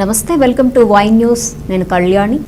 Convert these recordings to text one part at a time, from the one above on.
నమస్తే welcome to Y news. నేను కళ్యాణి.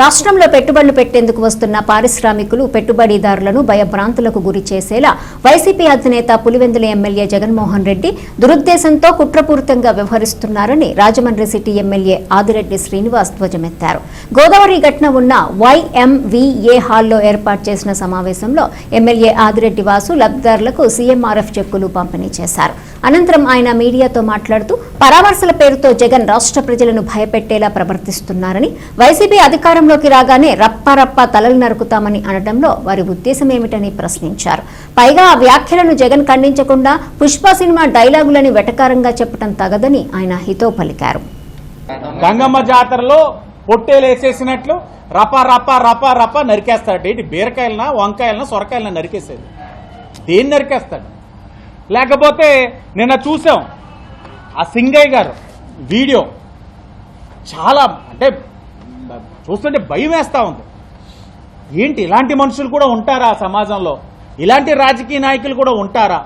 రాష్ట్రంలో పెట్టుబడులు పెట్టేందుకు వస్తున్న పారిశ్రామికులు పెట్టుబడిదారులను భయభ్రాంతులకు గురి చేసేలా వైసీపీ అధినేత పులివెందుల ఎమ్మెల్యే జగన్మోహన్ రెడ్డి దురుద్దేశంతో కుట్రపూరితంగా వ్యవహరిస్తున్నారని రాజమండ్రి సిటీ ఎమ్మెల్యే ఆదిరెడ్డి శ్రీనివాస్ ధ్వజమెత్తారు. గోదావరి ఘటన ఉన్న వైఎంవిఏ హాల్లో ఏర్పాటు చేసిన సమావేశంలో ఎమ్మెల్యే ఆదిరెడ్డి వాసు లబ్ధిదారులకు సీఎంఆర్ఎఫ్ చెక్కులు పంపిణీ చేశారు. అనంతరం ఆయన మీడియాతో మాట్లాడుతూ పరామర్శల పేరుతో జగన్ రాష్ట్ర ప్రజలను భయపెట్టేలా ప్రవర్తిస్తున్నారని వైసీపీ అధికారంలోకి రాగానే రప్పారప్ప తలలు నరుకుతామని అనడంలో వారి ఉద్దేశం ఏమిటని ప్రశ్నించారు. పైగా ఆ వ్యాఖ్యలను జగన్ ఖండించకుండా పుష్ప సినిమా డైలాగులని వెటకారంగా చెప్పడం తగదని ఆయన హితో పలికారు. గంగమ్మ జాతరలో పొట్టేలు వేసేసినట్లు రప రప రప రప నరికేస్తాడు. ఏంటి బీరకాయలనా వంకాయలనా సొరకాయలనా నరికేసేది? దేన్ని నరికేస్తాడు? లేకపోతే నిన్న చూసాం. ఆ సింగయ్య గారు వీడియో చాలా అంటే చూస్తుంటే భయం వేస్తూ ఉంది. ఏంటి ఇలాంటి మనుషులు కూడా ఉంటారా ఆ సమాజంలో? ఇలాంటి రాజకీయ నాయకులు కూడా ఉంటారా?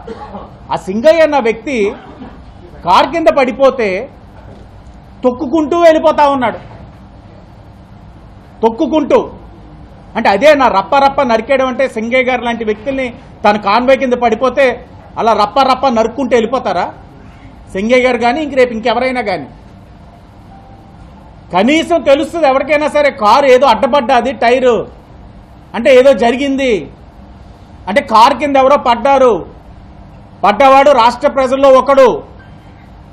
ఆ సింగయ్య అన్న వ్యక్తి కార్ కింద పడిపోతే తొక్కుకుంటూ వెళ్ళిపోతా ఉన్నాడు. తొక్కుకుంటూ. అంటే అదే నా రప్ప రప్ప నరికేయడం అంటే సింగయ్య గారు లాంటి వ్యక్తుల్ని తన కాన్వే కింద పడిపోతే అలా రప్ప రప్ప నరుక్కుంటే వెళ్ళిపోతారా? సింగయ్య గారు కానీ ఇంక రేపు ఇంకెవరైనా కానీ కనీసం తెలుస్తుంది ఎవరికైనా సరే కారు ఏదో అడ్డపడ్డాది టైరు. అంటే ఏదో జరిగింది. అంటే కారు కింద ఎవరో పడ్డారు. పడ్డవాడు రాష్ట్ర ప్రజల్లో ఒకడు.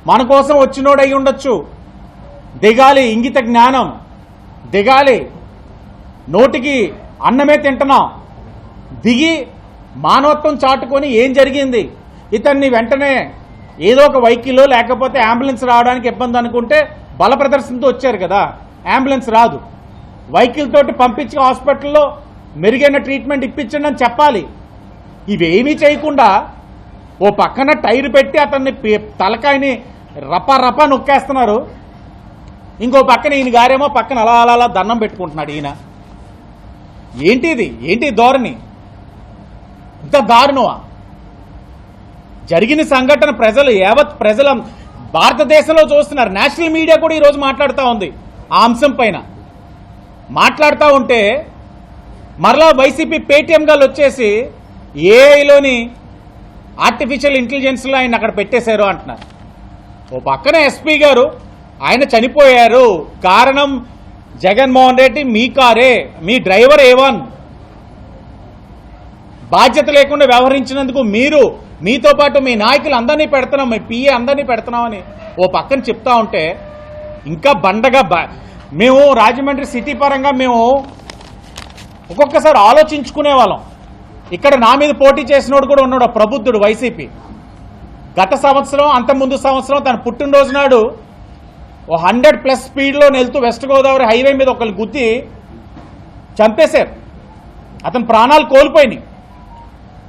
మన కోసం వచ్చినోడు అయి ఉండొచ్చు. దిగాలి ఇంగిత జ్ఞానం. దిగాలి. నోటికి అన్నమే తింటున్నాం. దిగి మానవత్వం చాటుకొని ఏం జరిగింది? ఇతన్ని వెంటనే ఏదో ఒక వైకిల్లో లేకపోతే అంబులెన్స్ రావడానికి ఇబ్బంది అనుకుంటే బల ప్రదర్శనతో వచ్చారు కదా. అంబులెన్స్ రాదు. వెహికల్ తోటి పంపించి హాస్పిటల్లో మెరుగైన ట్రీట్మెంట్ ఇప్పించండి అని చెప్పాలి. ఇవేమీ చేయకుండా ఓ పక్కన టైర్ పెట్టి అతన్ని తలకాయని రప రప నొక్కేస్తున్నారు. ఇంకో పక్కన ఈయన గారేమో పక్కన అలా అలా అలా దండం పెట్టుకుంటున్నాడు ఈయన. ఏంటి ఇది ఏంటి ధోరణి? ఎంత దారుణమా జరిగిన సంఘటన ప్రజలు యావత్ ప్రజల భారతదేశంలో చూస్తున్నారు. నేషనల్ మీడియా కూడా ఈరోజు మాట్లాడుతూ ఉంది ఆ అంశం పైన. మాట్లాడుతూ ఉంటే మరలా వైసీపీ పేటీఎం గారు వచ్చేసి ఏఐలోని ఆర్టిఫిషియల్ ఇంటెలిజెన్స్లో ఆయన అక్కడ పెట్టేశారు అంటున్నారు. ఓ పక్కన ఎస్పీ గారు ఆయన చనిపోయారు. కారణం జగన్మోహన్ రెడ్డి మీ కారే మీ డ్రైవర్ ఏవన్ బాధ్యత లేకుండా వ్యవహరించినందుకు మీరు మీతో పాటు మీ నాయకులు అందరినీ పెడుతున్నాం మీ పిఏ అందరినీ పెడుతున్నామని ఓ పక్కన చెప్తా ఉంటే ఇంకా బండగా బ- మేము రాజమండ్రి సిటీ పరంగా మేము ఒక్కొక్కసారి ఆలోచించుకునే వాళ్ళం. ఇక్కడ నా మీద పోటీ చేసినోడు కూడా ఉన్నాడు ప్రబుద్ధుడు వైసీపీ. గత సంవత్సరం అంత ముందు సంవత్సరం తన పుట్టినరోజు నాడు ఓ హండ్రెడ్ ప్లస్ స్పీడ్లో వెళ్తూ వెస్ట్ గోదావరి హైవే మీద ఒకళ్ళు గుద్ది చంపేశారు. అతని ప్రాణాలు కోల్పోయినాయి.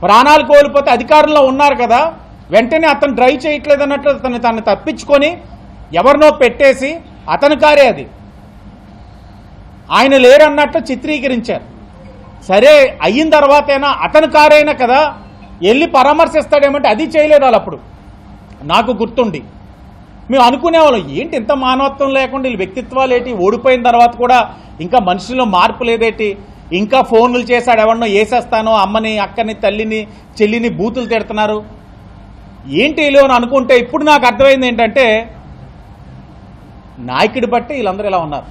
ప్రాణాలు కోల్పోతే అధికారంలో ఉన్నారు కదా. వెంటనే అతను డ్రైవ్ చేయట్లేదు అన్నట్లు అతను తను తప్పించుకొని ఎవరినో పెట్టేసి అతని కారే అది. ఆయన లేరన్నట్టు చిత్రీకరించారు. సరే అయిన తర్వాతైనా అతని కారైనా కదా వెళ్ళి పరామర్శిస్తాడేమంటే అది చేయలేదు వాళ్ళు అప్పుడు నాకు గుర్తుండి. మేము అనుకునేవాళ్ళం ఏంటి ఇంత మానవత్వం లేకుండా వీళ్ళ వ్యక్తిత్వాలు ఏంటి ఓడిపోయిన తర్వాత కూడా ఇంకా మనుషుల్లో మార్పు లేదేటి? ఇంకా ఫోన్లు చేశాడు ఎవరినో వేసేస్తానో అమ్మని అక్కని తల్లిని చెల్లిని బూతులు తిడుతున్నారు. ఏంటి వీళ్ళు అని అనుకుంటే ఇప్పుడు నాకు అర్థమైంది ఏంటంటే నాయకుడి బట్టి వీళ్ళందరూ ఇలా ఉన్నారు.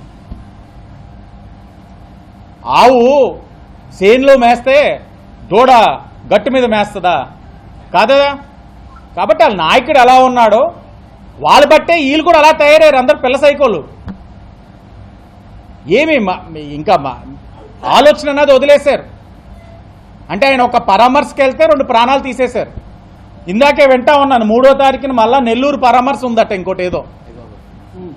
ఆవు సేన్లో మేస్తే దూడ గట్టు మీద మేస్తుందా? కాదా? కాబట్టి వాళ్ళ నాయకుడు ఎలా ఉన్నాడో వాళ్ళు బట్టే వీళ్ళు కూడా అలా తయారయ్యారు అందరు పిల్ల సైకోళ్ళు. ఏమి ఇంకా ఆలోచన అన్నది వదిలేశారు. అంటే ఆయన ఒక పరామర్శకి వెళ్తే రెండు ప్రాణాలు తీసేశారు. ఇందాకే వింటా ఉన్నాను మూడో తారీఖున మళ్ళా నెల్లూరు పరామర్శ ఉందట ఇంకోటి ఏదో.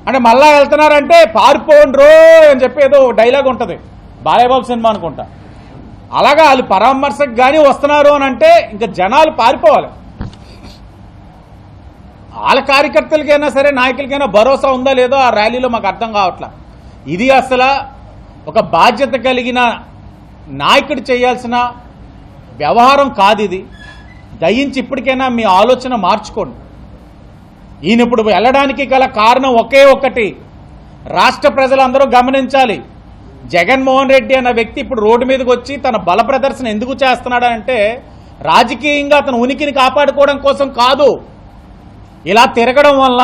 అంటే మళ్ళా వెళ్తున్నారంటే పారిపోండ్రో అని చెప్పి ఏదో డైలాగ్ ఉంటుంది. బాలయ్యబాబు సినిమా అనుకుంటా. అలాగా వాళ్ళు పరామర్శకు కానీ వస్తున్నారు అని అంటే ఇంకా జనాలు పారిపోవాలి. వాళ్ళ కార్యకర్తలకైనా సరే నాయకులకైనా భరోసా ఉందా లేదో ఆ ర్యాలీలో మాకు అర్థం కావట్లా. ఇది అసలు ఒక బాధ్యత కలిగిన నాయకుడు చేయాల్సిన వ్యవహారం కాదు ఇది దయించి ఇప్పటికైనా మీ ఆలోచన మార్చుకోండి. ఈయన ఇప్పుడు వెళ్ళడానికి గల కారణం ఒకే ఒకటి. రాష్ట్ర ప్రజలందరూ గమనించాలి. జగన్మోహన్ రెడ్డి అన్న వ్యక్తి ఇప్పుడు రోడ్డు మీదకి వచ్చి తన బల ప్రదర్శన ఎందుకు చేస్తున్నాడంటే రాజకీయంగా అతను ఉనికిని కాపాడుకోవడం కోసం కాదు. ఇలా తిరగడం వల్ల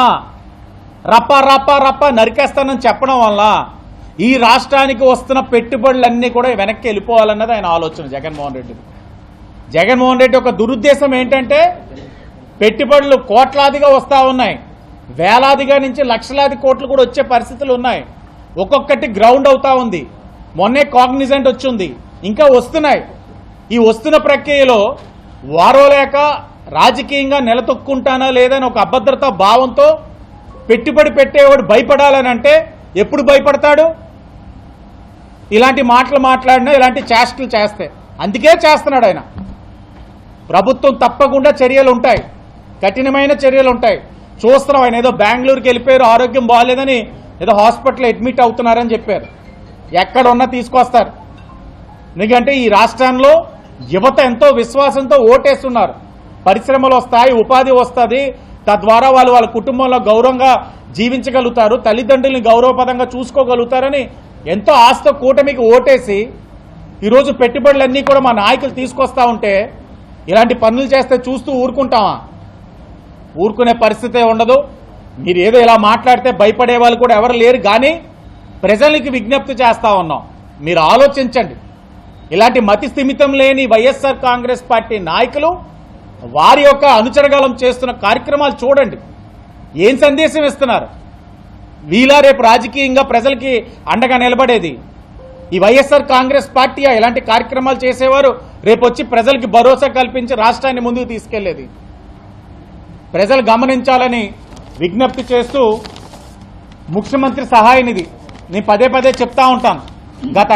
రప్ప రప్ప రప్ప నరికేస్తానని చెప్పడం వల్ల ఈ రాష్ట్రానికి వస్తున్న పెట్టుబడులన్నీ కూడా వెనక్కి వెళ్ళిపోవాలన్నది ఆయన ఆలోచన జగన్మోహన్ రెడ్డి. జగన్మోహన్ రెడ్డి ఒక దురుద్దేశం ఏంటంటే పెట్టుబడులు కోట్లాదిగా వస్తూ ఉన్నాయి. వేలాదిగా నుంచి లక్షలాది కోట్లు కూడా వచ్చే పరిస్థితులు ఉన్నాయి. ఒక్కొక్కటి గ్రౌండ్ అవుతా ఉంది. మొన్నే కాగ్నిజెంట్ వచ్చింది. ఇంకా వస్తున్నాయి. ఈ వస్తున్న ప్రక్రియలో వారోలేక రాజకీయంగా నిలతొక్కుంటానా లేదని ఒక అభద్రతా భావంతో పెట్టుబడి పెట్టేవాడు భయపడాలని అంటే ఎప్పుడు భయపడతాడు? ఇలాంటి మాటలు మాట్లాడినా ఇలాంటి చేష్టలు చేస్తే. అందుకే చేస్తున్నాడు ఆయన. ప్రభుత్వం తప్పకుండా చర్యలు ఉంటాయి. కఠినమైన చర్యలు ఉంటాయి. చూస్తున్నాం ఆయన ఏదో బెంగళూరుకి వెళ్ళిపోయారు ఆరోగ్యం బాగాలేదని ఏదో హాస్పిటల్ అడ్మిట్ అవుతున్నారని చెప్పారు. ఎక్కడ ఉన్నా తీసుకొస్తారు. ఎందుకంటే ఈ రాష్ట్రంలో యువత ఎంతో విశ్వాసంతో ఓటేస్తున్నారు. పరిశ్రమలు వస్తాయి ఉపాధి వస్తుంది తద్వారా వాళ్ళు వాళ్ళ కుటుంబంలో గౌరవంగా జీవించగలుగుతారు తల్లిదండ్రుల్ని గౌరవపదంగా చూసుకోగలుగుతారని ఎంతో ఆస్తో కూటమికి ఓటేసి ఈరోజు పెట్టుబడులన్నీ కూడా మా నాయకులు తీసుకొస్తా ఉంటే ఇలాంటి పనులు చేస్తే చూస్తూ ఊరుకుంటామా? ఊరుకునే పరిస్థితే ఉండదు. మీరు ఏదో ఇలా మాట్లాడితే భయపడే వాళ్ళు కూడా ఎవరు లేరు కానీ ప్రజలకి విజ్ఞప్తి చేస్తా ఉన్నాం. మీరు ఆలోచించండి. ఇలాంటి మతి స్థిమితం లేని వైఎస్ఆర్ కాంగ్రెస్ పార్టీ నాయకులు వారి యొక్క అనుచరగాలం చేస్తున్న కార్యక్రమాలు చూడండి. ఏం సందేశం ఇస్తున్నారు? వీలా రేపు రాజకీయంగా ప్రజలకి అండగా నిలబడేది. ఈ వైఎస్ఆర్ కాంగ్రెస్ పార్టీ ఇలాంటి కార్యక్రమాలు చేసేవారు రేపు వచ్చి ప్రజలకి భరోసా కల్పించి రాష్ట్రాన్ని ముందుకు తీసుకెళ్ళేది. ప్రజలు గమనించాలని విజ్ఞప్తి చేస్తూ ముఖ్యమంత్రి సహాయనిధి. నేను పదే పదే చెప్తా ఉంటాను. గత